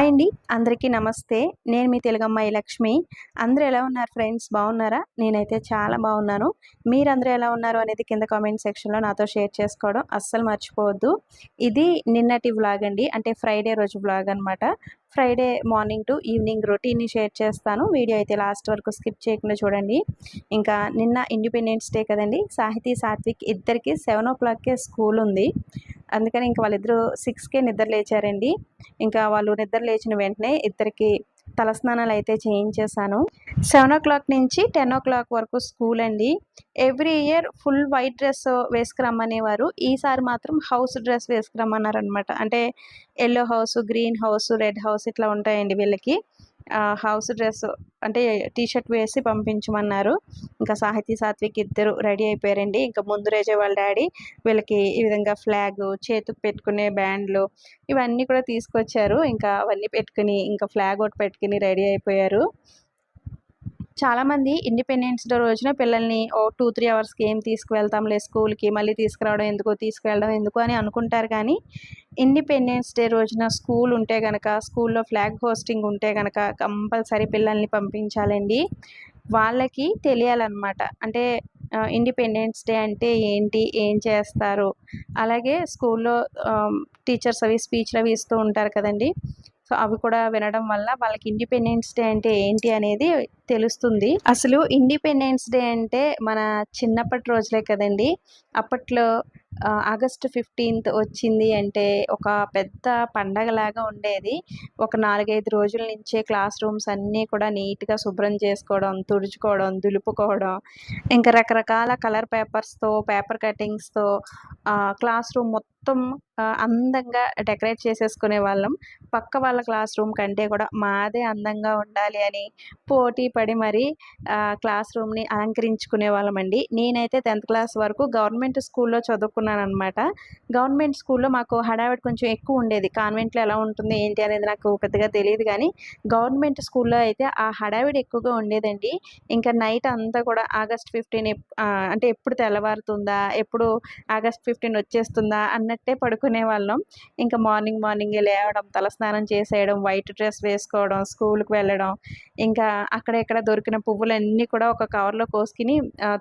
Hi అండి. అందరికీ నమస్తే. నేను మీ తెలుగమ్మాయి లక్ష్మి. అందరూ ఎలా ఉన్నారు ఫ్రెండ్స్? బాగున్నారా? నేనైతే చాలా బాగున్నాను. మీరందరూ ఎలా ఉన్నారు అనేది కింద కామెంట్ సెక్షన్లో నాతో షేర్ చేసుకోవడం అస్సలు మర్చిపోవద్దు. ఇది నిన్నటి వ్లాగ్ అండి. అంటే ఫ్రైడే రోజు వ్లాగ్ అనమాట ఫ్రైడే మార్నింగ్ టు ఈవినింగ్ రొటీన్ని షేర్ చేస్తాను. వీడియో అయితే లాస్ట్ వరకు స్కిప్ చేయకుండా చూడండి. ఇంకా నిన్న ఇండిపెండెన్స్ డే కదండి. సాహితీ సాత్విక్ ఇద్దరికి సెవెన్ ఓ క్లాక్కే స్కూల్ ఉంది. అందుకని ఇంకా వాళ్ళిద్దరూ సిక్స్కే నిద్ర లేచారండి. ఇంకా వాళ్ళు నిద్ర లేచిన వెంటనే ఇద్దరికి తలస్నానాలు అయితే చేయించేశాను. సెవెన్ ఓ క్లాక్ నుంచి టెన్ ఓ క్లాక్ వరకు స్కూల్ అండి. Every year full white dress వేసుకురమ్మనేవారు. ఈసారి మాత్రం హౌస్ డ్రెస్ వేసుకురమ్మన్నారు అనమాట అంటే yellow house green house red house ఇట్లా ఉంటాయండి వీళ్ళకి. హౌస్ డ్రెస్ అంటే టీ షర్ట్ వేసి పంపించమన్నారు. ఇంకా సాహితీ సాత్విక్ ఇద్దరు రెడీ అయిపోయారండి. ఇంకా ముందు రోజే వాళ్ళ డాడీ వీళ్ళకి ఈ విధంగా ఫ్లాగ్ చేతికి పెట్టుకునే బ్యాండ్లు ఇవన్నీ కూడా తీసుకొచ్చారు. ఇంకా అవన్నీ పెట్టుకుని ఇంకా ఫ్లాగ్ ఒకటి పెట్టుకుని రెడీ అయిపోయారు. చాలామంది ఇండిపెండెన్స్ డే రోజున పిల్లల్ని ఓ టూ త్రీ అవర్స్కి ఏం తీసుకువెళ్తాంలే స్కూల్కి మళ్ళీ తీసుకురావడం ఎందుకు తీసుకువెళ్ళడం ఎందుకు అని అనుకుంటారు కానీ ఇండిపెండెన్స్ డే రోజున స్కూల్ ఉంటే కనుక స్కూల్లో ఫ్లాగ్ హోస్టింగ్ ఉంటే కనుక కంపల్సరీ పిల్లల్ని పంపించాలండి. వాళ్ళకి తెలియాలన్నమాట. అంటే ఇండిపెండెన్స్ డే అంటే ఏంటి ఏం చేస్తారు? అలాగే స్కూల్లో టీచర్స్ అవి స్పీచ్లు అవి ఇస్తూ ఉంటారు కదండి. సో అవి కూడా వినడం వల్ల వాళ్ళకి ఇండిపెండెన్స్ డే అంటే ఏంటి అనేది తెలుస్తుంది. అసలు ఇండిపెండెన్స్ డే అంటే మన చిన్నప్పటి రోజులే కదండి. అప్పట్లో ఆగస్ట్ ఫిఫ్టీన్త్ వచ్చింది అంటే ఒక పెద్ద పండగలాగా ఉండేది. ఒక నాలుగైదు రోజుల నుంచే క్లాస్ రూమ్స్ అన్నీ కూడా నీట్గా శుభ్రం చేసుకోవడం తుడుచుకోవడం దులుపుకోవడం ఇంకా రకరకాల కలర్ పేపర్స్తో పేపర్ కటింగ్స్తో క్లాస్ రూమ్ మొత్తం మొత్తం అందంగా డెకరేట్ చేసేసుకునే వాళ్ళం. పక్క వాళ్ళ క్లాస్ రూమ్ కంటే కూడా మాదే అందంగా ఉండాలి అని పోటీ పడి మరి క్లాస్ రూమ్ని అలంకరించుకునే వాళ్ళమండి. నేనైతే టెన్త్ క్లాస్ వరకు గవర్నమెంట్ స్కూల్లో చదువుకున్నాను అనమాట గవర్నమెంట్ స్కూల్లో మాకు హడావిడి కొంచెం ఎక్కువ ఉండేది. కాన్వెంట్లో ఎలా ఉంటుంది ఏంటి అనేది నాకు పెద్దగా తెలియదు కానీ గవర్నమెంట్ స్కూల్లో అయితే ఆ హడావిడి ఎక్కువగా ఉండేదండి. ఇంకా నైట్ అంతా కూడా ఆగస్ట్ ఫిఫ్టీన్ అంటే ఎప్పుడు తెల్లవారుతుందా ఎప్పుడు ఆగస్ట్ ఫిఫ్టీన్ వచ్చేస్తుందా అన్నట్టే పడుకునే వాళ్ళం. ఇంకా మార్నింగ్ మార్నింగే లేవడం తలస్నానం చేసేయడం వైట్ డ్రెస్ వేసుకోవడం స్కూల్కి వెళ్ళడం ఇంకా అక్కడ ఇక్కడ దొరికిన పువ్వులన్నీ కూడా ఒక కవర్లో కోసుకుని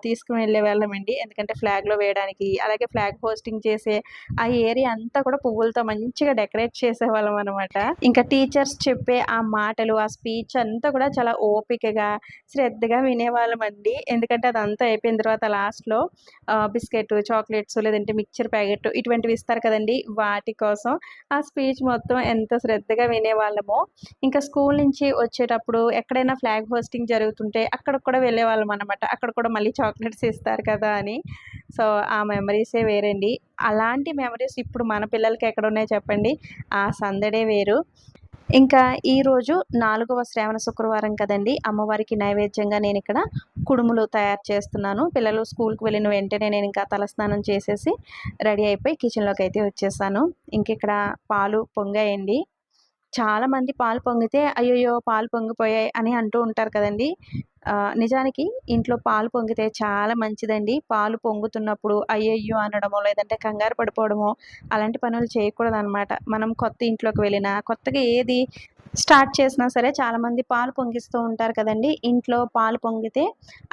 తీసుకుని వెళ్ళే వాళ్ళమండి ఎందుకంటే ఫ్లాగ్లో వేయడానికి అలాగే ఫ్లాగ్ పోస్టింగ్ చేసే ఆ ఏరియా అంతా కూడా పువ్వులతో మంచిగా డెకరేట్ చేసేవాళ్ళం అనమాట ఇంకా టీచర్స్ చెప్పే ఆ మాటలు ఆ స్పీచ్ అంతా కూడా చాలా ఓపికగా శ్రద్ధగా వినేవాళ్ళం అండి. ఎందుకంటే అదంతా అయిపోయిన తర్వాత లాస్ట్లో బిస్కెట్ చాక్లెట్స్ లేదంటే మిక్చర్ ప్యాకెట్ ఇటువంటివి ఇస్తారు కదండి. వాటి కోసం ఆ స్పీచ్ మొత్తం ఎంత శ్రద్ధగా వినేవాళ్ళమో. ఇంకా స్కూల్ నుంచి వచ్చేటప్పుడు ఎక్కడైనా ఫ్లాగ్ హోస్టింగ్ జరుగుతుంటే అక్కడ కూడా వెళ్ళేవాళ్ళం అనమాట అక్కడ కూడా మళ్ళీ చాక్లెట్స్ ఇస్తారు కదా అని. సో ఆ మెమరీసే వేరండి. అలాంటి మెమరీస్ ఇప్పుడు మన పిల్లలకి ఎక్కడ ఉన్నాయో చెప్పండి. ఆ సందడే వేరు. ఇంకా ఈరోజు నాలుగవ శ్రావణ శుక్రవారం కదండి. అమ్మవారికి నైవేద్యంగా నేను ఇక్కడ కుడుములు తయారు చేస్తున్నాను. పిల్లలు స్కూల్కి వెళ్ళిన వెంటనే నేను ఇంకా తలస్నానం చేసేసి రెడీ అయిపోయి కిచెన్లోకి అయితే వచ్చేసాను. ఇంక ఇక్కడ పాలు పొంగాయండి. చాలామంది పాలు పొంగితే అయ్యయ్యో! పాలు పొంగిపోయాయి అని అంటూ ఉంటారు కదండి. నిజానికి ఇంట్లో పాలు పొంగితే చాలా మంచిదండి. పాలు పొంగుతున్నప్పుడు అయ్యయ్యో! అనడమో లేదంటే కంగారు పడిపోవడమో అలాంటి పనులు చేయకూడదు అనమాట మనం కొత్త ఇంట్లోకి వెళ్ళినా కొత్తగా ఏది స్టార్ట్ చేసినా సరే చాలామంది పాలు పొంగిస్తూ ఉంటారు కదండి. ఇంట్లో పాలు పొంగితే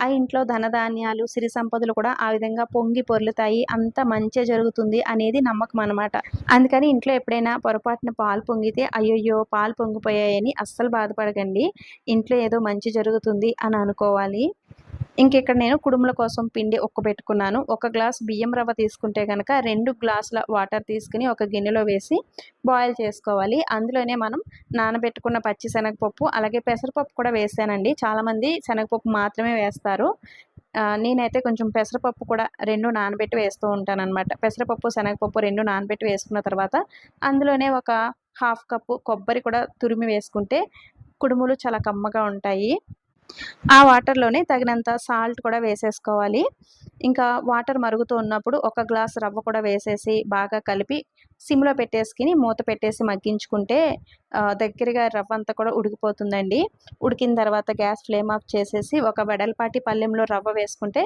ఆ ఇంట్లో ధనధాన్యాలు సిరి సంపదలు కూడా ఆ విధంగా పొంగి పొర్లుతాయి. అంత మంచి జరుగుతుంది అనేది నమ్మకం అనమాట అందుకని ఇంట్లో ఎప్పుడైనా పొరపాటున పాలు పొంగితే అయ్యయ్యో పాలు పొంగిపోయాయని అస్సలు బాధపడకండి. ఇంట్లో ఏదో మంచి జరుగుతుంది అని అనుకోవాలి. ఇంక ఇక్కడ నేను కుడుముల కోసం పిండి ఒక్క పెట్టుకున్నాను ఒక గ్లాస్ బియ్యం రవ్వ తీసుకుంటే కనుక రెండు గ్లాసుల వాటర్ తీసుకుని ఒక గిన్నెలో వేసి బాయిల్ చేసుకోవాలి. అందులోనే మనం నానబెట్టుకున్న పచ్చి శనగపప్పు అలాగే పెసరపప్పు కూడా వేసానండి. చాలామంది శనగపప్పు మాత్రమే వేస్తారు. నేనైతే కొంచెం పెసరపప్పు కూడా రెండు నానబెట్టి వేస్తూ ఉంటాను అనమాట పెసరపప్పు శనగపప్పు రెండు నానబెట్టి వేసుకున్న తర్వాత అందులోనే ఒక హాఫ్ కప్పు కొబ్బరి కూడా తురిమి వేసుకుంటే కుడుములు చాలా కమ్మగా ఉంటాయి. ఆ వాటర్లోనే తగినంత సాల్ట్ కూడా వేసేసుకోవాలి. ఇంకా వాటర్ మరుగుతూ ఉన్నప్పుడు ఒక గ్లాస్ రవ్వ కూడా వేసేసి బాగా కలిపి సిమ్లో పెట్టేసుకుని మూత పెట్టేసి మగ్గించుకుంటే దగ్గరగా రవ్వ అంతా కూడా ఉడికిపోతుందండి. ఉడికిన తర్వాత గ్యాస్ ఫ్లేమ్ ఆఫ్ చేసేసి ఒక వెడల్పాటి పళ్ళెంలో రవ్వ వేసుకుంటే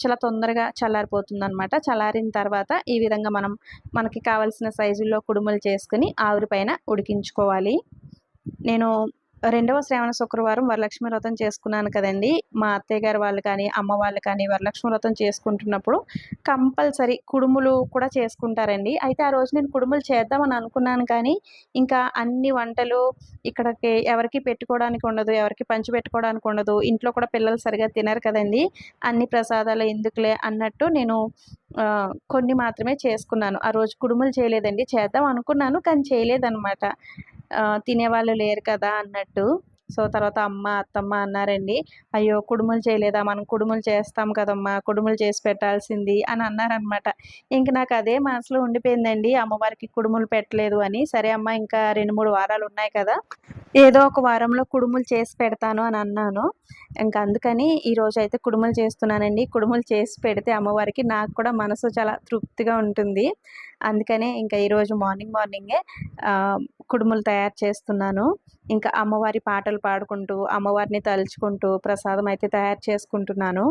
చాలా తొందరగా చల్లారిపోతుంది అనమాట చల్లారిన తర్వాత ఈ విధంగా మనం మనకి కావలసిన సైజుల్లో కుడుములు చేసుకుని ఆవిరి పైన ఉడికించుకోవాలి. నేను రెండవ శ్రావణ శుక్రవారం వరలక్ష్మి వ్రతం చేసుకున్నాను కదండి. మా అత్తయ్య గారు వాళ్ళు కానీ అమ్మ వాళ్ళు కానీ వరలక్ష్మి వ్రతం చేసుకుంటున్నప్పుడు కంపల్సరీ కుడుములు కూడా చేసుకుంటారండి. అయితే ఆ రోజు నేను కుడుములు చేద్దామని అనుకున్నాను కానీ ఇంకా అన్ని వంటలు ఇక్కడికి ఎవరికి పెట్టుకోవడానికి ఉండదు ఎవరికి పంచి పెట్టుకోవడానికి ఉండదు. ఇంట్లో కూడా పిల్లలు సరిగా తినరు కదండి. అన్ని ప్రసాదాలు ఎందుకులే అన్నట్టు నేను కొన్ని మాత్రమే చేసుకున్నాను. ఆ రోజు కుడుములు చేయలేదండి. చేద్దాం అనుకున్నాను కానీ చేయలేదన్నమాట. తినేవాళ్ళు లేరు కదా అన్నట్టు. సో తర్వాత అమ్మ అత్తమ్మ అన్నారండి అయ్యో కుడుములు చేయలేదా? మనం కుడుములు చేస్తాం కదమ్మా కుడుములు చేసి పెట్టాల్సింది అని అన్నారనమాట ఇంక నాకు అదే మనసులో ఉండిపోయిందండి అమ్మవారికి కుడుములు పెట్టలేదు అని. సరే అమ్మ ఇంకా రెండు మూడు వారాలు ఉన్నాయి కదా ఏదో ఒక వారంలో కుడుములు చేసి పెడతాను అని అన్నాను. ఇంకా అందుకని ఈరోజు అయితే కుడుములు చేస్తున్నానండి. కుడుములు చేసి పెడితే అమ్మవారికి నాకు కూడా మనసు చాలా తృప్తిగా ఉంటుంది. అందుకనే ఇంకా ఈరోజు మార్నింగ్ మార్నింగే కుడుములు తయారు చేస్తున్నాను. ఇంకా అమ్మవారి పాటలు పాడుకుంటూ అమ్మవారిని తలుచుకుంటూ ప్రసాదం అయితే తయారు చేసుకుంటున్నాను.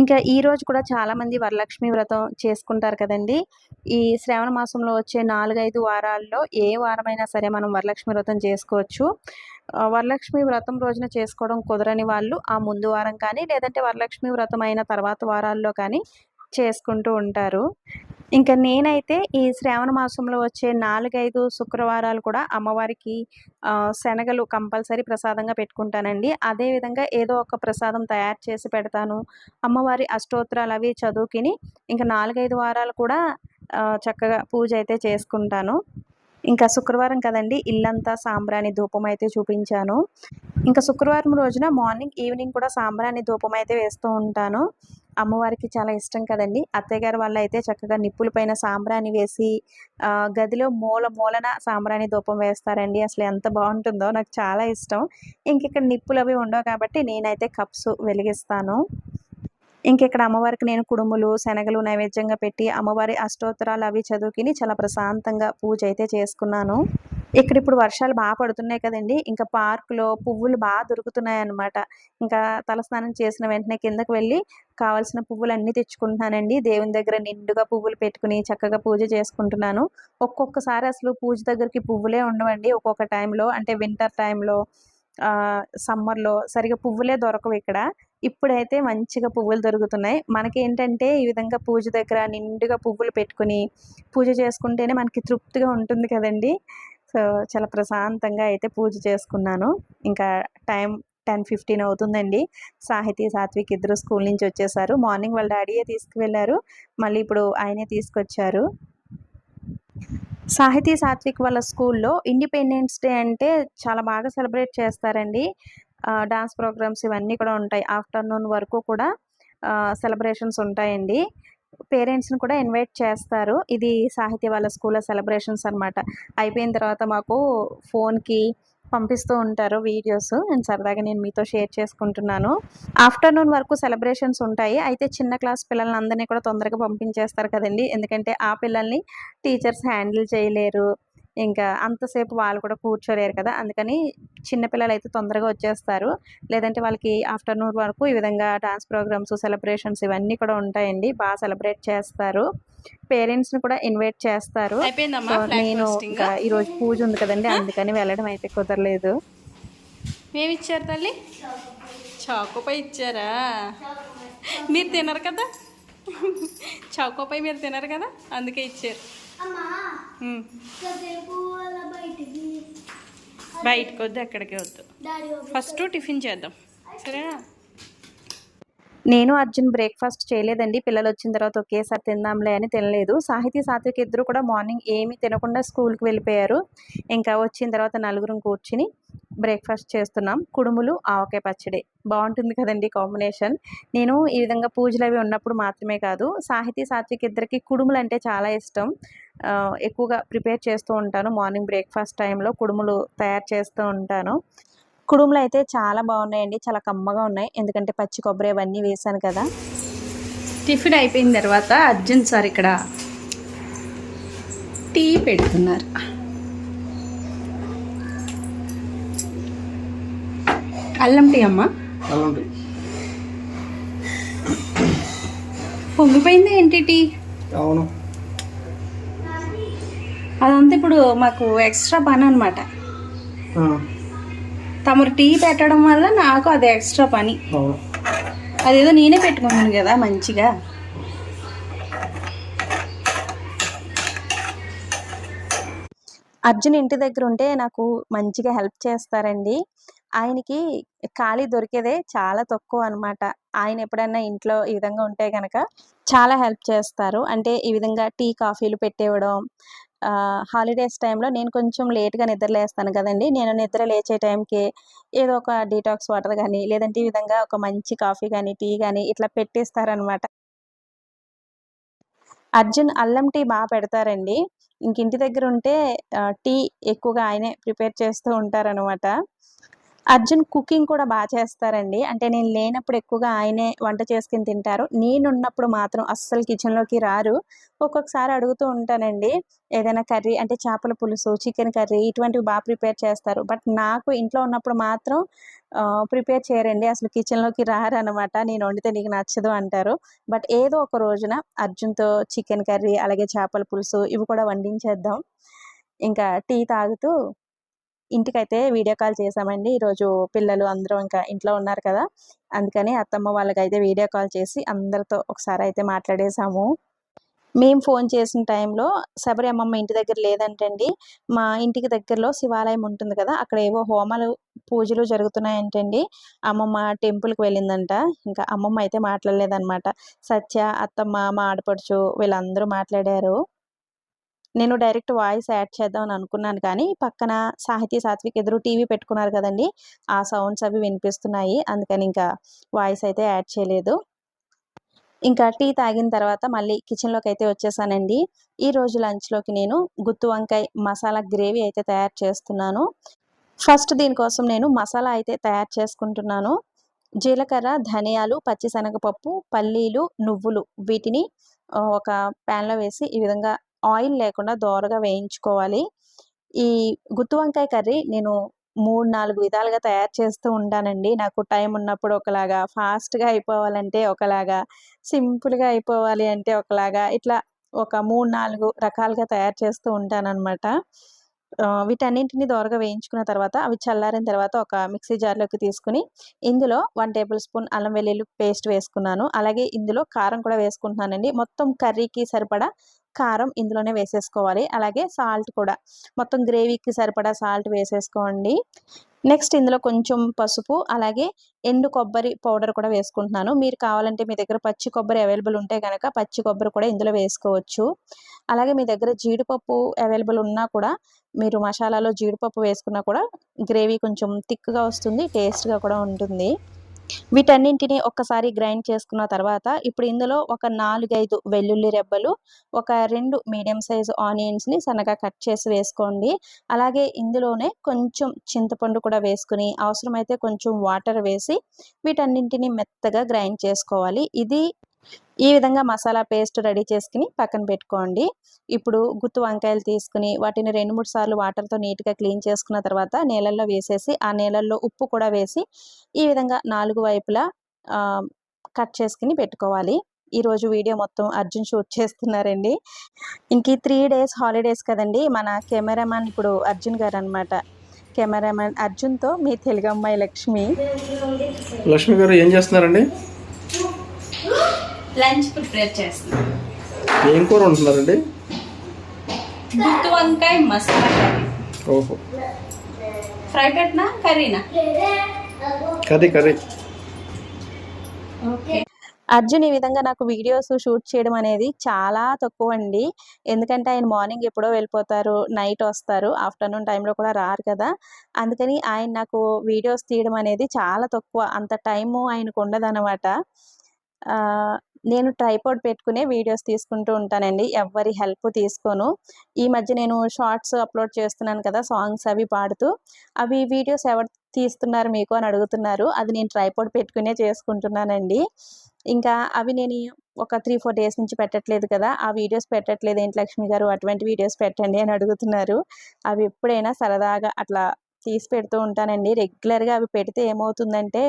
ఇంకా ఈ రోజు కూడా చాలామంది వరలక్ష్మి వ్రతం చేసుకుంటారు కదండి. ఈ శ్రావణ మాసంలో వచ్చే నాలుగైదు వారాల్లో ఏ వారమైనా సరే మనం వరలక్ష్మి వ్రతం చేసుకోవచ్చు. వరలక్ష్మి వ్రతం రోజున చేసుకోవడం కుదరని వాళ్ళు ఆ ముందు వారం కానీ లేదంటే వరలక్ష్మి వ్రతం అయిన తర్వాత వారాల్లో కానీ చేసుకుంటూ ఉంటారు. ఇంకా నేనైతే ఈ శ్రావణ మాసంలో వచ్చే నాలుగైదు శుక్రవారాలు కూడా అమ్మవారికి శనగలు కంపల్సరీ ప్రసాదంగా పెట్టుకుంటానండి. అదేవిధంగా ఏదో ఒక ప్రసాదం తయారు చేసి పెడతాను. అమ్మవారి అష్టోత్తరాలు అవి చదువుకుని ఇంకా నాలుగైదు వారాలు కూడా చక్కగా పూజ అయితే చేసుకుంటాను. ఇంకా శుక్రవారం కదండి ఇల్లంతా సాంబ్రాణి ధూపం అయితే చూపించాను. ఇంకా శుక్రవారం రోజున మార్నింగ్ ఈవినింగ్ కూడా సాంబ్రాణి ధూపం అయితే వేస్తూ ఉంటాను. అమ్మవారికి చాలా ఇష్టం కదండి. అత్తయ్యగారు వాళ్ళు అయితే చక్కగా నిప్పుల పైన సాంబ్రాణి వేసి గదిలో మూల మూలన సాంబ్రాణి ధూపం వేస్తారండి. అసలు ఎంత బాగుంటుందో నాకు చాలా ఇష్టం. ఇంక ఇక్కడ నిప్పులు అవి ఉండవు కాబట్టి నేనైతే కప్స్ వెలిగిస్తాను. ఇక్కడ అమ్మవారికి నేను కుడుములు శనగలు నైవేద్యంగా పెట్టి అమ్మవారి అష్టోత్తరాలు అవి చదువుకుని చాలా ప్రశాంతంగా పూజ అయితే చేసుకున్నాను. ఇక్కడ ఇప్పుడు వర్షాలు బాగా పడుతున్నాయి కదండి. ఇంకా పార్కులో పువ్వులు బాగా దొరుకుతున్నాయి అన్నమాట. ఇంకా తలస్నానం చేసిన వెంటనే కిందకు వెళ్ళి కావాల్సిన పువ్వులు అన్నీ తెచ్చుకుంటున్నానండి. దేవుని దగ్గర నిండుగా పువ్వులు పెట్టుకుని చక్కగా పూజ చేసుకుంటున్నాను. ఒక్కొక్కసారి అసలు పూజ దగ్గరికి పువ్వులే ఉండవండి. ఒక్కొక్క టైంలో అంటే వింటర్ టైంలో సమ్మర్లో సరిగా పువ్వులే దొరకవు ఇక్కడ. ఇప్పుడైతే మంచిగా పువ్వులు దొరుకుతున్నాయి. మనకి ఏంటంటే ఈ విధంగా పూజ దగ్గర నిండుగా పువ్వులు పెట్టుకుని పూజ చేసుకుంటేనే మనకి తృప్తిగా ఉంటుంది కదండి. సో చాలా ప్రశాంతంగా అయితే పూజ చేసుకున్నాను. ఇంకా టైం టెన్ ఫిఫ్టీన్ అవుతుందండి. సాహితీ సాత్విక్ ఇద్దరు స్కూల్ నుంచి వచ్చేసారు. మార్నింగ్ వాళ్ళ డాడీయే తీసుకువెళ్ళారు. మళ్ళీ ఇప్పుడు ఆయనే తీసుకొచ్చారు. సాహితీ సాత్విక్ వాళ్ళ స్కూల్లో ఇండిపెండెన్స్ డే అంటే చాలా బాగా సెలబ్రేట్ చేస్తారండి. డాన్స్ ప్రోగ్రామ్స్ ఇవన్నీ కూడా ఉంటాయి. ఆఫ్టర్నూన్ వరకు కూడా సెలబ్రేషన్స్ ఉంటాయండి. పేరెంట్స్ని కూడా ఇన్వైట్ చేస్తారు. ఇది సాహితీ వాళ్ళ స్కూల్లో సెలబ్రేషన్స్ అన్నమాట. అయిపోయిన తర్వాత మాకు ఫోన్కి పంపిస్తూ ఉంటారు వీడియోస్ నేను సరదాగా నేను మీతో షేర్ చేసుకుంటున్నాను. ఆఫ్టర్నూన్ వరకు సెలబ్రేషన్స్ ఉంటాయి. అయితే చిన్న క్లాస్ పిల్లల్ని అందరినీ కూడా తొందరగా పంపించేస్తారు కదండి. ఎందుకంటే ఆ పిల్లల్ని టీచర్స్ హ్యాండిల్ చేయలేరు. ఇంకా అంతసేపు వాళ్ళు కూడా కూర్చోలేరు కదా. అందుకని చిన్నపిల్లలు అయితే తొందరగా వచ్చేస్తారు. లేదంటే వాళ్ళకి ఆఫ్టర్నూన్ వరకు ఈ విధంగా డాన్స్ ప్రోగ్రామ్స్ సెలబ్రేషన్స్ ఇవన్నీ కూడా ఉంటాయండి. బాగా సెలబ్రేట్ చేస్తారు. పేరెంట్స్ని కూడా ఇన్వైట్ చేస్తారు. నేను ఈరోజు పూజ ఉంది కదండి. అందుకని వెళ్ళడం అయితే కుదరలేదు. ఏమి ఇచ్చారు తల్లి? చాకోపై ఇచ్చారా? మీరు తినరు కదా? చాకోపై మీరు తినరు కదా? అందుకే ఇచ్చారు. బయటికి వద్దు ఎక్కడికి వద్దు. ఫస్ట్ టిఫిన్ చేద్దాం. సరేనా? నేను అర్జున్ బ్రేక్ఫాస్ట్ చేయలేదండి. పిల్లలు వచ్చిన తర్వాత ఒకేసారి తిందాంలే అని తినలేదు. సాహితీ సాత్విక్ ఇద్దరు కూడా మార్నింగ్ ఏమీ తినకుండా స్కూల్కి వెళ్ళిపోయారు. ఇంకా వచ్చిన తర్వాత నలుగురం కూర్చుని బ్రేక్ఫాస్ట్ చేస్తున్నాం. కుడుములు ఆవకాయ పచ్చడి. బాగుంటుంది కదండి కాంబినేషన్ నేను ఈ విధంగా పూజలు అవి ఉన్నప్పుడు మాత్రమే కాదు సాహితీ సాత్విక్ ఇద్దరికి కుడుములు అంటే చాలా ఇష్టం. ఎక్కువగా ప్రిపేర్ చేస్తూ ఉంటాను. మార్నింగ్ బ్రేక్ఫాస్ట్ టైంలో కుడుములు తయారు చేస్తూ ఉంటాను. కుడుములు అయితే చాలా బాగున్నాయండి. చాలా కమ్మగా ఉన్నాయి. ఎందుకంటే పచ్చి కొబ్బరి అవన్నీ వేసాను కదా. టిఫిన్ అయిపోయిన తర్వాత అర్జున్ సార్ ఇక్కడ టీ పెడుతున్నారు. అల్లం టీ అమ్మ. పొంగిపోయింది ఏంటి టీ? అవును. అదంతా ఇప్పుడు మాకు ఎక్స్ట్రా పని అనమాట ఆ, తమరు టీ పెట్టడం వల్ల నాకు అది ఎక్స్ట్రా పని. అదేదో నేనే పెట్టుకున్నాను కదా మంచిగా. అర్జున్ ఇంటి దగ్గర ఉంటే నాకు మంచిగా హెల్ప్ చేస్తారండి. ఆయనకి ఖాళీ దొరికేదే చాలా తక్కువ అన్నమాట. ఆయన ఎప్పుడన్నా ఇంట్లో ఈ విధంగా ఉంటే కనుక చాలా హెల్ప్ చేస్తారు. అంటే ఈ విధంగా టీ కాఫీలు పెట్టేవడం హాలిడేస్ టైంలో నేను కొంచెం లేట్గా నిద్రలేస్తాను కదండి. నేను నిద్ర లేచే టైంకి ఏదో ఒక డీటాక్స్ వాటర్ కానీ లేదంటే ఈ విధంగా ఒక మంచి కాఫీ కానీ టీ కానీ ఇట్లా పెట్టిస్తారనమాట అర్జున్ అల్లం టీ బాగా పెడతారండి. ఇంక ఇంటి దగ్గర ఉంటే టీ ఎక్కువగా ఆయనే ప్రిపేర్ చేస్తూ ఉంటారనమాట అర్జున్ కుకింగ్ కూడా బాగా చేస్తారండి. అంటే నేను లేనప్పుడు ఎక్కువగా ఆయనే వంట చేసుకుని తింటారు. నేనున్నప్పుడు మాత్రం అస్సలు కిచెన్లోకి రారు. ఒక్కొక్కసారి అడుగుతూ ఉంటానండి ఏదైనా కర్రీ అంటే చేపల పులుసు చికెన్ కర్రీ ఇటువంటివి బాగా ప్రిపేర్ చేస్తారు. బట్ నాకు ఇంట్లో ఉన్నప్పుడు మాత్రం ప్రిపేర్ చేయరండి. అసలు కిచెన్లోకి రారు అనమాట నేను వండితే నీకు నచ్చదు అంటారు. బట్ ఏదో ఒక రోజున అర్జున్తో చికెన్ కర్రీ అలాగే చేపల పులుసు ఇవి కూడా వండించేద్దాం. ఇంకా టీ తాగుతూ ఇంటికైతే వీడియో కాల్ చేసామండి. ఈరోజు పిల్లలు అందరూ ఇంకా ఇంట్లో ఉన్నారు కదా. అందుకని అత్తమ్మ వాళ్ళకైతే వీడియో కాల్ చేసి అందరితో ఒకసారి అయితే మాట్లాడేసాము. మేము ఫోన్ చేసిన టైంలో శబరి అమ్మమ్మ ఇంటి దగ్గర లేదంటండి. మా ఇంటికి దగ్గరలో శివాలయం ఉంటుంది కదా. అక్కడ ఏవో హోమాలు పూజలు జరుగుతున్నాయంటండి. అమ్మమ్మ టెంపుల్కి వెళ్ళిందంట. ఇంకా అమ్మమ్మ అయితే మాట్లాడలేదన్నమాట. సత్య అత్తమ్మ మా ఆడపడుచు వీళ్ళందరూ మాట్లాడారు. నేను డైరెక్ట్ వాయిస్ యాడ్ చేద్దాం అని అనుకున్నాను కానీ పక్కన సాహితీ సాత్విక్ ఎదురు టీవీ పెట్టుకున్నారు కదండి. ఆ సౌండ్స్ అవి వినిపిస్తున్నాయి. అందుకని ఇంకా వాయిస్ అయితే యాడ్ చేయలేదు. ఇంకా టీ తాగిన తర్వాత మళ్ళీ కిచెన్లోకి అయితే వచ్చేసానండి. ఈ రోజు లంచ్లోకి నేను గుత్తి వంకాయ మసాలా గ్రేవీ అయితే తయారు చేస్తున్నాను. ఫస్ట్ దీనికోసం నేను మసాలా అయితే తయారు చేసుకుంటున్నాను. జీలకర్ర ధనియాలు పచ్చిశనగపప్పు పల్లీలు నువ్వులు వీటిని ఒక ప్యాన్లో వేసి ఈ విధంగా ఆయిల్ లేకుండా దోరగా వేయించుకోవాలి. ఈ గుత్తి వంకాయ కర్రీ నేను మూడు నాలుగు విధాలుగా తయారు చేస్తూ ఉంటానండి. నాకు టైం ఉన్నప్పుడు ఒకలాగా ఫాస్ట్గా అయిపోవాలంటే ఒకలాగా సింపుల్గా అయిపోవాలి అంటే ఒకలాగా ఇట్లా ఒక మూడు నాలుగు రకాలుగా తయారు చేస్తూ ఉంటానన్నమాట. ఆ, వీటన్నింటిని దోరగా వేయించుకున్న తర్వాత అవి చల్లారిన తర్వాత ఒక మిక్సీ జార్లోకి తీసుకుని ఇందులో వన్ టేబుల్ స్పూన్ అల్లం వెల్లుల్లి పేస్ట్ వేసుకున్నాను. అలాగే ఇందులో కారం కూడా వేసుకుంటున్నానండి. మొత్తం కర్రీకి సరిపడా కారం ఇందులోనే వేసేసుకోవాలి. అలాగే సాల్ట్ కూడా. మొత్తం గ్రేవీకి సరిపడా సాల్ట్ వేసేసుకోండి. నెక్స్ట్ ఇందులో కొంచెం పసుపు అలాగే ఎండు కొబ్బరి పౌడర్ కూడా వేసుకుంటున్నాను. మీరు కావాలంటే మీ దగ్గర పచ్చి కొబ్బరి అవైలబుల్ ఉంటే కనుక పచ్చి కొబ్బరి కూడా ఇందులో వేసుకోవచ్చు. అలాగే మీ దగ్గర జీడిపప్పు అవైలబుల్ ఉన్నా కూడా మీరు మసాలాలో జీడిపప్పు వేసుకున్నా కూడా గ్రేవీ కొంచెం థిక్గా వస్తుంది టేస్ట్గా కూడా ఉంటుంది. వీటన్నింటిని ఒక్కసారి గ్రైండ్ చేసుకున్న తర్వాత ఇప్పుడు ఇందులో ఒక నాలుగైదు వెల్లుల్లి రెబ్బలు ఒక రెండు మీడియం సైజు ఆనియన్స్ని సన్నగా కట్ చేసి వేసుకోండి. అలాగే ఇందులోనే కొంచెం చింతపండు కూడా వేసుకుని అవసరమైతే కొంచెం వాటర్ వేసి వీటన్నింటిని మెత్తగా గ్రైండ్ చేసుకోవాలి. ఇది ఈ విధంగా మసాలా పేస్ట్ రెడీ చేసుకుని పక్కన పెట్టుకోండి. ఇప్పుడు గుత్తు వంకాయలు తీసుకుని వాటిని రెండు మూడు సార్లు వాటర్తో నీట్గా క్లీన్ చేసుకున్న తర్వాత నీళ్ళల్లో వేసేసి ఆ నీళ్ళల్లో ఉప్పు కూడా వేసి ఈ విధంగా నాలుగు వైపులా కట్ చేసుకుని పెట్టుకోవాలి. ఈరోజు వీడియో మొత్తం అర్జున్ షూట్ చేస్తున్నారండి. ఇంక ఈ త్రీ డేస్ హాలిడేస్ కదండి మన కెమెరామ్యాన్ ఇప్పుడు అర్జున్ గారు అనమాట కెమెరామ్యాన్ అర్జున్తో మీ తెలుగు అమ్మాయి లక్ష్మి. లక్ష్మి గారు ఏం చేస్తున్నారండి? లంచ్ ప్రిపేర్ చేస్తున్నాను ఏం కూర ఉంటున్నారండి గుత్తి వంకాయ మసాలా కర్రీ. ఓహో. ఫ్రై పెట్టినా కర్రీనా? Curry curry. ఓకే. అర్జున్ ఈ విధంగా నాకు వీడియోస్ షూట్ చేయడం అనేది చాలా తక్కువ అండి. ఎందుకంటే ఆయన మార్నింగ్ ఎప్పుడో వెళ్ళిపోతారు నైట్ వస్తారు ఆఫ్టర్నూన్ టైంలో కూడా రారు కదా. అందుకని ఆయన నాకు వీడియోస్ తీయడం అనేది చాలా తక్కువ అంత టైము ఆయనకు ఉండదన్నమాట. ఆ, నేను ట్రైపోర్డ్ పెట్టుకునే వీడియోస్ తీసుకుంటూ ఉంటానండి. ఎవరి హెల్ప్ తీసుకోను. ఈ మధ్య నేను షార్ట్స్ అప్లోడ్ చేస్తున్నాను కదా సాంగ్స్ అవి పాడుతూ. అవి వీడియోస్ ఎవరు తీస్తున్నారు మీకు అని అడుగుతున్నారు. అది నేను ట్రైపోర్డ్ పెట్టుకునే చేసుకుంటున్నానండి. ఇంకా అవి నేను ఒక త్రీ ఫోర్ డేస్ నుంచి పెట్టట్లేదు కదా ఆ వీడియోస్ పెట్టట్లేదు ఏంటి లక్ష్మి గారు? అటువంటి వీడియోస్ పెట్టండి అని అడుగుతున్నారు. అవి ఎప్పుడైనా సరదాగా అట్లా తీసి పెడుతూ ఉంటానండి. రెగ్యులర్గా అవి పెడితే ఏమవుతుందంటే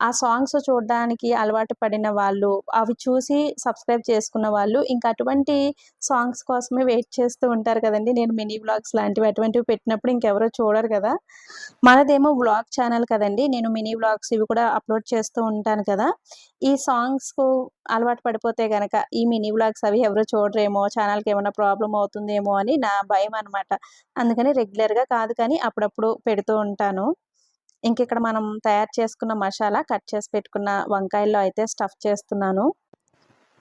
ఆ, సాంగ్స్ చూడడానికి అలవాటు పడిన వాళ్ళు అవి చూసి సబ్స్క్రైబ్ చేసుకున్న వాళ్ళు ఇంకా అటువంటి సాంగ్స్ కోసమే వెయిట్ చేస్తూ ఉంటారు కదండి. నేను మినీ వ్లాగ్స్ లాంటివి అటువంటివి పెట్టినప్పుడు ఇంకెవరో చూడరు కదా. మనదేమో వ్లాగ్ ఛానల్ కదండి. నేను మినీ వ్లాగ్స్ ఇవి కూడా అప్లోడ్ చేస్తూ ఉంటాను కదా. ఈ సాంగ్స్కు అలవాటు పడిపోతే కనుక ఈ మినీ వ్లాగ్స్ అవి ఎవరు చూడరేమో ఛానల్కి ఏమైనా ప్రాబ్లం అవుతుందేమో అని నా భయం అనమాట అందుకని రెగ్యులర్గా కాదు కానీ అప్పుడప్పుడు పెడుతూ ఉంటాను. ఇంక ఇక్కడ మనం తయారు చేసుకున్న మసాలా కట్ చేసి పెట్టుకున్న వంకాయల్లో అయితే స్టఫ్ చేస్తున్నాను.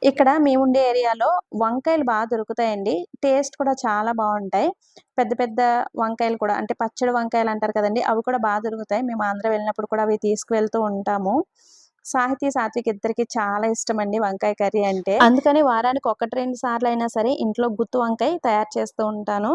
ఇక్కడ మేము ఉండే ఏరియాలో వంకాయలు బాగా దొరుకుతాయండి. టేస్ట్ కూడా చాలా బాగుంటాయి. పెద్ద పెద్ద వంకాయలు కూడా అంటే పచ్చడి వంకాయలు అంటారు కదండి అవి కూడా బాగా దొరుకుతాయి. మేము ఆంధ్ర వెళ్ళినప్పుడు కూడా అవి తీసుకువెళ్తూ ఉంటాము. సాహితీ సాత్విక్ ఇద్దరికి చాలా ఇష్టం అండి వంకాయ కర్రీ అంటే. అందుకని వారానికి ఒకటి రెండు సార్లు అయినా సరే ఇంట్లో గుత్తు వంకాయ తయారు చేస్తూ ఉంటాను.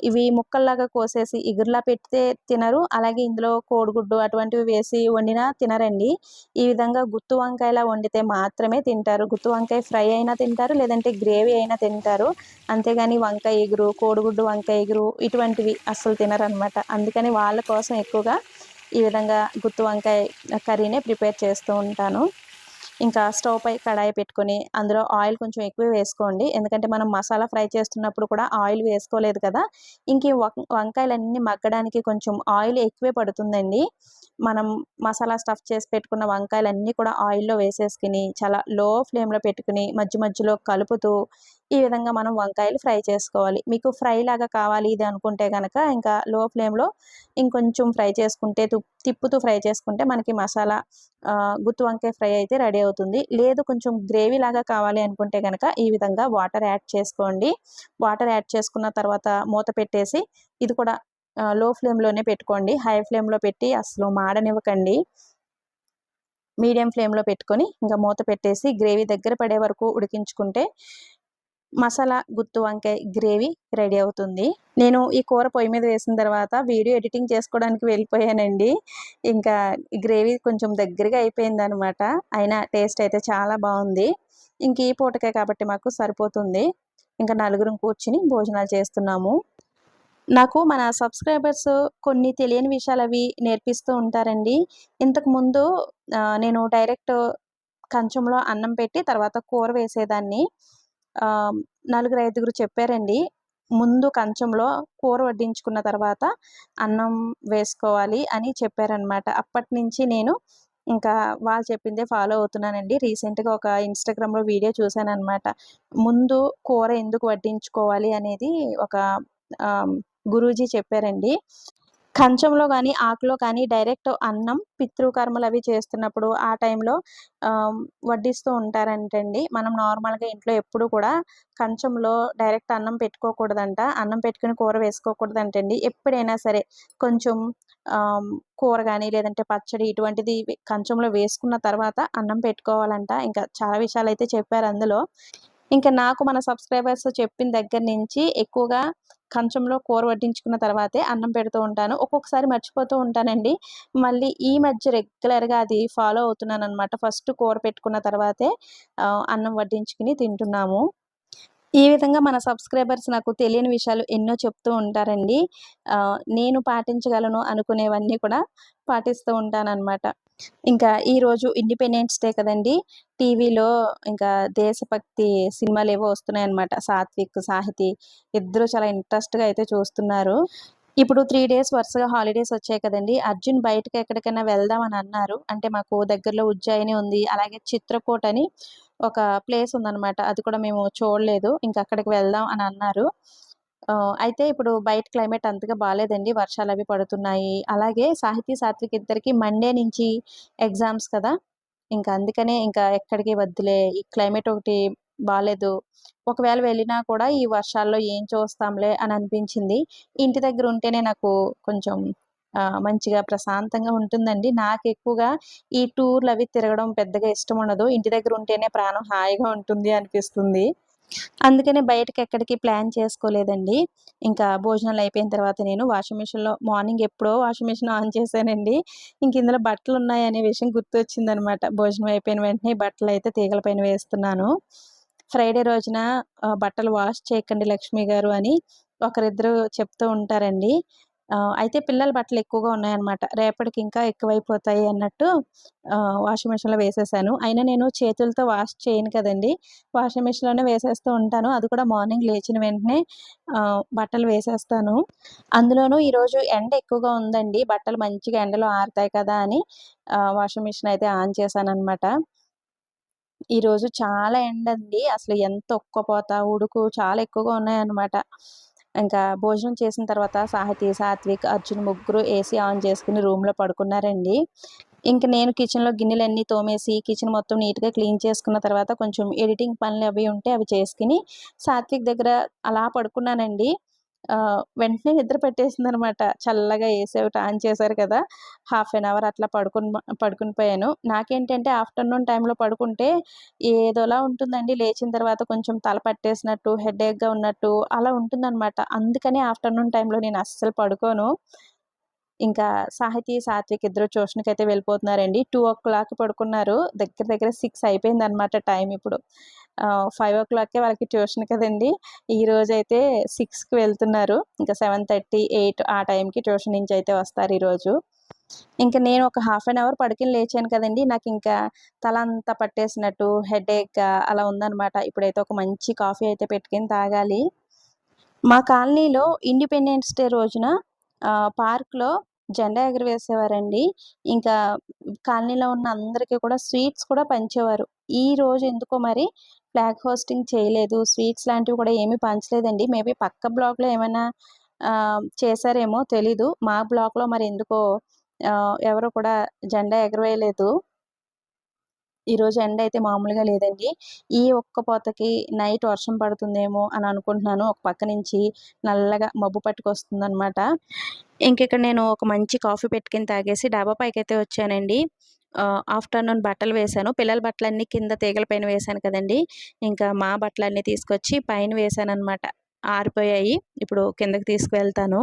ఇవి ముక్కల్లాగా కోసేసి ఇగురులా పెడితే తినరు అలాగే ఇందులో కోడిగుడ్డు అటువంటివి వేసి వండినా తినరండి. ఈ విధంగా గుత్తు వంకాయలా వండితే మాత్రమే తింటారు. గుత్తు వంకాయ ఫ్రై అయినా తింటారు లేదంటే గ్రేవీ అయినా తింటారు. అంతేగాని వంకాయ ఎగురు కోడిగుడ్డు వంకాయ ఎగురు ఇటువంటివి అస్సలు తినరనమాట అందుకని వాళ్ళ కోసం ఎక్కువగా ఈ విధంగా గుత్తు వంకాయ కర్రీనే ప్రిపేర్ చేస్తూ ఉంటాను. ఇంకా స్టవ్ పై కడాయి పెట్టుకొని అందులో ఆయిల్ కొంచెం ఎక్కువ వేసుకోండి. ఎందుకంటే మనం మసాలా ఫ్రై చేస్తున్నప్పుడు కూడా ఆయిల్ వేసుకోలేదు కదా. ఇంక వంకాయలన్నీ మగ్గడానికి కొంచెం ఆయిల్ ఎక్కువే పడుతుందండి. మనం మసాలా స్టఫ్ చేసి పెట్టుకున్న వంకాయలన్నీ కూడా ఆయిల్లో వేసేసుకుని చాలా లో ఫ్లేమ్లో పెట్టుకుని మధ్య మధ్యలో కలుపుతూ ఈ విధంగా మనం వంకాయలు ఫ్రై చేసుకోవాలి. మీకు ఫ్రై లాగా కావాలి ఇది అనుకుంటే కనుక ఇంకా లో ఫ్లేమ్లో ఇంకొంచెం ఫ్రై చేసుకుంటే తుప్- తిప్పుతూ ఫ్రై చేసుకుంటే మనకి మసాలా గుత్తు వంకాయ ఫ్రై అయితే రెడీ అవుతుంది. లేదు కొంచెం గ్రేవీ లాగా కావాలి అనుకుంటే కనుక ఈ విధంగా వాటర్ యాడ్ చేసుకోండి. వాటర్ యాడ్ చేసుకున్న తర్వాత మూత పెట్టేసి ఇది కూడా లో ఫ్లేమ్లోనే పెట్టుకోండి. హై ఫ్లేమ్లో పెట్టి అసలు మాడనివ్వకండి. మీడియం ఫ్లేమ్లో పెట్టుకొని ఇంకా మూత పెట్టేసి గ్రేవీ దగ్గర పడే వరకు ఉడికించుకుంటే మసాలా గుత్తు వంకాయ గ్రేవీ రెడీ అవుతుంది. నేను ఈ కూర పొయ్యి మీద వేసిన తర్వాత వీడియో ఎడిటింగ్ చేసుకోవడానికి వెళ్ళిపోయానండి. ఇంకా గ్రేవీ కొంచెం దగ్గరగా అయిపోయింది అనమాట అయినా టేస్ట్ అయితే చాలా బాగుంది. ఇంక ఈ పూటకే కాబట్టి మాకు సరిపోతుంది. ఇంకా నలుగురం కూర్చుని భోజనాలు చేస్తున్నాము. నాకు మన సబ్స్క్రైబర్స్ కొన్ని తెలియని విషయాలు అవి నేర్పిస్తూ ఉంటారండి. ఇంతకుముందు నేను డైరెక్ట్ కంచంలో అన్నం పెట్టి తర్వాత కూర వేసేదాన్ని. నలుగురు ఐదుగురు చెప్పారండి. ముందు కంచంలో కూర వడ్డించుకున్న తర్వాత అన్నం వేసుకోవాలి అని చెప్పారనమాట అప్పటి నుంచి నేను ఇంకా వాళ్ళు చెప్పిందే ఫాలో అవుతున్నానండి. రీసెంట్గా ఒక ఇన్స్టాగ్రామ్లో వీడియో చూశాను అనమాట ముందు కూర ఎందుకు వడ్డించుకోవాలి అనేది ఒక గురూజీ చెప్పారండి. కంచంలో కానీ ఆకులో కానీ డైరెక్ట్ అన్నం పితృకర్మలు అవి చేస్తున్నప్పుడు ఆ టైంలో వడ్డిస్తూ ఉంటారంటండి. మనం నార్మల్గా ఇంట్లో ఎప్పుడు కూడా కంచంలో డైరెక్ట్ అన్నం పెట్టుకోకూడదంట. అన్నం పెట్టుకుని కూర వేసుకోకూడదంటండి. ఎప్పుడైనా సరే కొంచెం కూర కానీ లేదంటే పచ్చడి ఇటువంటిది కంచంలో వేసుకున్న తర్వాత అన్నం పెట్టుకోవాలంట. ఇంకా చాలా విషయాలు అయితే చెప్పారు అందులో. ఇంకా నాకు మన సబ్స్క్రైబర్స్ చెప్పిన దగ్గర నుంచి ఎక్కువగా కంచంలో కూర వడ్డించుకున్న తర్వాతే అన్నం పెడుతూ ఉంటాను. ఒక్కొక్కసారి మర్చిపోతూ ఉంటానండి. మళ్ళీ ఈ మధ్య రెగ్యులర్గా అది ఫాలో అవుతున్నాను అనమాట ఫస్ట్ కూర పెట్టుకున్న తర్వాతే అన్నం వడ్డించుకుని తింటున్నాము. ఈ విధంగా మన సబ్స్క్రైబర్స్ నాకు తెలియని విషయాలు ఎన్నో చెప్తూ ఉంటారండి. నేను పాటించగలను అనుకునేవన్నీ కూడా పాటిస్తూ ఉంటానన్నమాట. ఇంకా ఈరోజు ఇండిపెండెన్స్ డే కదండి. టీవీలో ఇంకా దేశభక్తి సినిమాలు ఏవో వస్తున్నాయి అనమాట సాత్విక్ సాహితి ఇద్దరు చాలా ఇంట్రెస్ట్గా అయితే చూస్తున్నారు. ఇప్పుడు త్రీ డేస్ వరుసగా హాలిడేస్ వచ్చాయి కదండి. అర్జున్ బయటకు ఎక్కడికైనా వెళ్దాం అని అన్నారు. అంటే మాకు దగ్గరలో ఉజ్జాయిని ఉంది. అలాగే చిత్రకూట అని ఒక ప్లేస్ ఉందన్నమాట. అది కూడా మేము చూడలేదు. ఇంకా అక్కడికి వెళ్దాం అని అన్నారు. అయితే ఇప్పుడు బయట క్లైమేట్ అంతగా బాగాలేదండి వర్షాలు అవి పడుతున్నాయి. అలాగే సాహితీ సాత్విక్ ఇద్దరికి మండే నుంచి ఎగ్జామ్స్ కదా. ఇంకా అందుకనే ఇంకా ఎక్కడికి వద్దులే. ఈ క్లైమేట్ ఒకటి బాలేదు. ఒకవేళ వెళ్ళినా కూడా ఈ వర్షాల్లో ఏం చూస్తాంలే అని అనిపించింది. ఇంటి దగ్గర ఉంటేనే నాకు కొంచెం మంచిగా ప్రశాంతంగా ఉంటుందండి. నాకు ఎక్కువగా ఈ టూర్లు అవి తిరగడం పెద్దగా ఇష్టం ఉండదు. ఇంటి దగ్గర ఉంటేనే ప్రాణం హాయిగా ఉంటుంది అనిపిస్తుంది. అందుకనే బయటకి ఎక్కడికి ప్లాన్ చేసుకోలేదండి. ఇంకా భోజనాలు అయిపోయిన తర్వాత నేను వాషింగ్ మిషన్లో మార్నింగ్ ఎప్పుడో వాషింగ్ మిషన్ ఆన్ చేశానండి. ఇంక ఇందులో బట్టలు ఉన్నాయి అనే విషయం గుర్తొచ్చిందనమాట. భోజనం అయిపోయిన వెంటనే బట్టలు అయితే తీగల పైన వేస్తున్నాను. ఫ్రైడే రోజున బట్టలు వాష్ చేయకండి లక్ష్మి గారు అని ఒకరిద్దరు చెప్తూ ఉంటారండి. అయితే పిల్లల బట్టలు ఎక్కువగా ఉన్నాయన్నమాట. రేపటికి ఇంకా ఎక్కువైపోతాయి అన్నట్టు వాషింగ్ మిషన్లో వేసేసాను. అయినా నేను చేతులతో వాష్ చేయను కదండి. వాషింగ్ మిషన్లోనే వేసేస్తూ ఉంటాను. అది కూడా మార్నింగ్ లేచిన వెంటనే బట్టలు వేసేస్తాను. అందులోనూ ఈరోజు ఎండ ఎక్కువగా ఉందండి. బట్టలు మంచిగా ఎండలో ఆరుతాయి కదా అని వాషింగ్ మిషన్ అయితే ఆన్ చేశాను అనమాట ఈరోజు చాలా ఎండ అండి. అసలు ఎంత ఒక్కపోత ఉడుకు చాలా ఎక్కువగా ఉన్నాయన్నమాట. ఇంకా భోజనం చేసిన తర్వాత సాహితీ సాత్విక్ అర్జున్ ముగ్గురు ఏసీ ఆన్ చేసుకుని రూమ్లో పడుకున్నారండి. ఇంక నేను కిచెన్లో గిన్నెలన్నీ తోమేసి కిచెన్ మొత్తం నీట్గా క్లీన్ చేసుకున్న తర్వాత కొంచెం ఎడిటింగ్ పనులు అవి ఉంటే అవి చేసుకుని సాత్విక్ దగ్గర అలా పడుకున్నానండి. వెంటనే నిద్ర పెట్టేసింది అనమాట చల్లగా ఏసీ ఒకటి ఆన్ చేశారు కదా. హాఫ్ అన్ అవర్ అట్లా పడుకుని పడుకుని పోయాను. నాకేంటంటే ఆఫ్టర్నూన్ టైంలో పడుకుంటే ఏదోలా ఉంటుందండి. లేచిన తర్వాత కొంచెం తల పట్టేసినట్టు హెడేక్గా ఉన్నట్టు అలా ఉంటుందన్నమాట అందుకని ఆఫ్టర్నూన్ టైంలో నేను అస్సలు పడుకోను. ఇంకా సాహితీ సాత్విక్ ఇద్దరు ట్యూషన్కి అయితే వెళ్ళిపోతున్నారండి. టూ ఓ క్లాక్ పడుకున్నారు. దగ్గర దగ్గర సిక్స్ అయిపోయింది అనమాట టైం ఇప్పుడు. ఫైవ్ ఓ క్లాక్కే వాళ్ళకి ట్యూషన్ కదండి. ఈ రోజు అయితే సిక్స్కి వెళ్తున్నారు. ఇంకా సెవెన్ థర్టీ ఎయిట్ ఆ టైంకి ట్యూషన్ నుంచి అయితే వస్తారు ఈరోజు ఇంకా నేను ఒక హాఫ్ అన్ అవర్ పడుకుని లేచాను కదండి. నాకు ఇంకా తల అంతా పట్టేసినట్టు హెడేక్గా అలా ఉందన్నమాట. ఇప్పుడైతే ఒక మంచి కాఫీ అయితే పెట్టుకుని తాగాలి. మా కాలనీలో ఇండిపెండెన్స్ డే రోజున పార్క్లో జెండా ఎగరవేసేవారండి. ఇంకా కాలనీలో ఉన్న అందరికీ కూడా స్వీట్స్ కూడా పంచేవారు. ఈ రోజు ఎందుకో మరి ఫ్లాగ్ హోస్టింగ్ చేయలేదు. స్వీట్స్ లాంటివి కూడా ఏమీ పంచలేదండి. మేబీ పక్క బ్లాక్లో ఏమైనా చేశారేమో తెలీదు. మా బ్లాక్లో మరి ఎందుకో ఎవరు కూడా జెండా ఎగరవేయలేదు. ఈరోజు ఎండ అయితే మామూలుగా లేదండి. ఈ ఒక్క పోతకి నైట్ వర్షం పడుతుందేమో అని అనుకుంటున్నాను. ఒక పక్క నుంచి నల్లగా మబ్బు పట్టుకొస్తుంది అనమాట ఇంక ఇక్కడ నేను ఒక మంచి కాఫీ పెట్టుకుని తాగేసి డాబా పైకి అయితే వచ్చానండి. ఆఫ్టర్నూన్ బట్టలు వేశాను. పిల్లల బట్టలన్నీ కింద తీగల పైన వేశాను కదండి. ఇంకా మా బట్టలన్నీ తీసుకొచ్చి పైన వేశాను అనమాట ఆరిపోయాయి. ఇప్పుడు కిందకి తీసుకువెళ్తాను.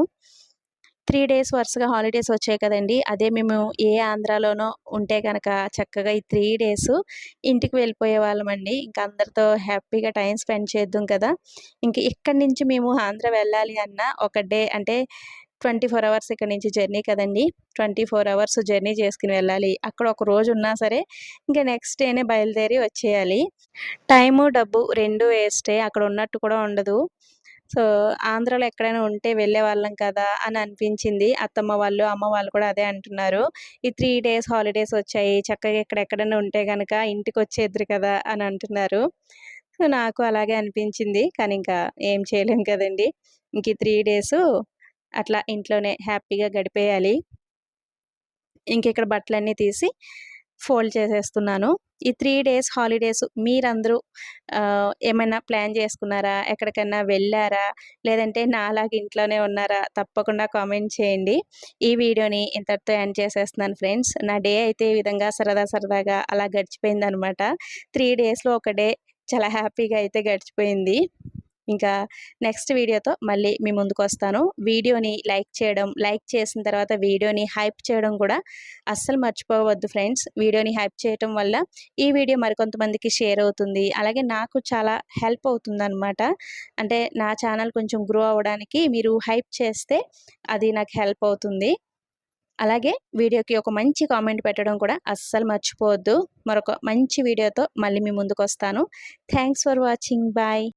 త్రీ డేస్ వరుసగా హాలిడేస్ వచ్చాయి కదండి. అదే మేము ఏ ఆంధ్రాలోనో ఉంటే కనుక చక్కగా ఈ త్రీ డేస్ ఇంటికి వెళ్ళిపోయే వాళ్ళమండి. ఇంకా అందరితో హ్యాపీగా టైం స్పెండ్ చేద్దాం కదా. ఇంక ఇక్కడి నుంచి మేము ఆంధ్ర వెళ్ళాలి అన్న ఒక డే అంటే ట్వంటీ ఫోర్ అవర్స్ ఇక్కడ నుంచి జర్నీ కదండి. ట్వంటీ ఫోర్ అవర్స్ జర్నీ చేసుకుని వెళ్ళాలి. అక్కడ ఒక రోజు ఉన్నా సరే ఇంకా నెక్స్ట్ డేనే బయలుదేరి వచ్చేయాలి. టైము డబ్బు రెండు వేస్టే. అక్కడ ఉన్నట్టు కూడా ఉండదు. సో ఆంధ్రాలో ఎక్కడైనా ఉంటే వెళ్ళే వాళ్ళం కదా అని అనిపించింది. అత్తమ్మ వాళ్ళు అమ్మ వాళ్ళు కూడా అదే అంటున్నారు. ఈ త్రీ డేస్ హాలిడేస్ వచ్చాయి. చక్కగా ఎక్కడెక్కడైనా ఉంటే కనుక ఇంటికి వచ్చేద్దరు కదా అని అంటున్నారు. సో నాకు అలాగే అనిపించింది. కానీ ఇంకా ఏం చేయలేం కదండి. ఇంక ఈ త్రీ డేస్ అట్లా ఇంట్లోనే హ్యాపీగా గడిపేయాలి. ఇంకెక్కడ బట్టలన్నీ తీసి ఫోల్డ్ చేసేస్తున్నాను. ఈ త్రీ డేస్ హాలిడేస్ మీరందరూ ఏమైనా ప్లాన్ చేసుకున్నారా? ఎక్కడికైనా వెళ్ళారా? లేదంటే నాలాగా ఇంట్లోనే ఉన్నారా? తప్పకుండా కామెంట్ చేయండి. ఈ వీడియోని ఇంతటితో ఎండ్ చేసేస్తున్నాను ఫ్రెండ్స్. నా డే అయితే ఈ విధంగా సరదా సరదాగా అలా గడిచిపోయింది అనమాట త్రీ డేస్లో ఒక డే చాలా హ్యాపీగా అయితే గడిచిపోయింది. ఇంకా నెక్స్ట్ వీడియోతో మళ్ళీ మీ ముందుకు వస్తాను. వీడియోని లైక్ చేయడం లైక్ చేసిన తర్వాత వీడియోని హైప్ చేయడం కూడా అస్సలు మర్చిపోవద్దు ఫ్రెండ్స్. వీడియోని హైప్ చేయటం వల్ల ఈ వీడియో మరికొంతమందికి షేర్ అవుతుంది. అలాగే నాకు చాలా హెల్ప్ అవుతుంది అనమాట అంటే నా ఛానల్ కొంచెం గ్రో అవ్వడానికి మీరు హైప్ చేస్తే అది నాకు హెల్ప్ అవుతుంది. అలాగే వీడియోకి ఒక మంచి కామెంట్ పెట్టడం కూడా అస్సలు మర్చిపోవద్దు. మరొక మంచి వీడియోతో మళ్ళీ మీ ముందుకు వస్తాను. Thanks for watching. బాయ్.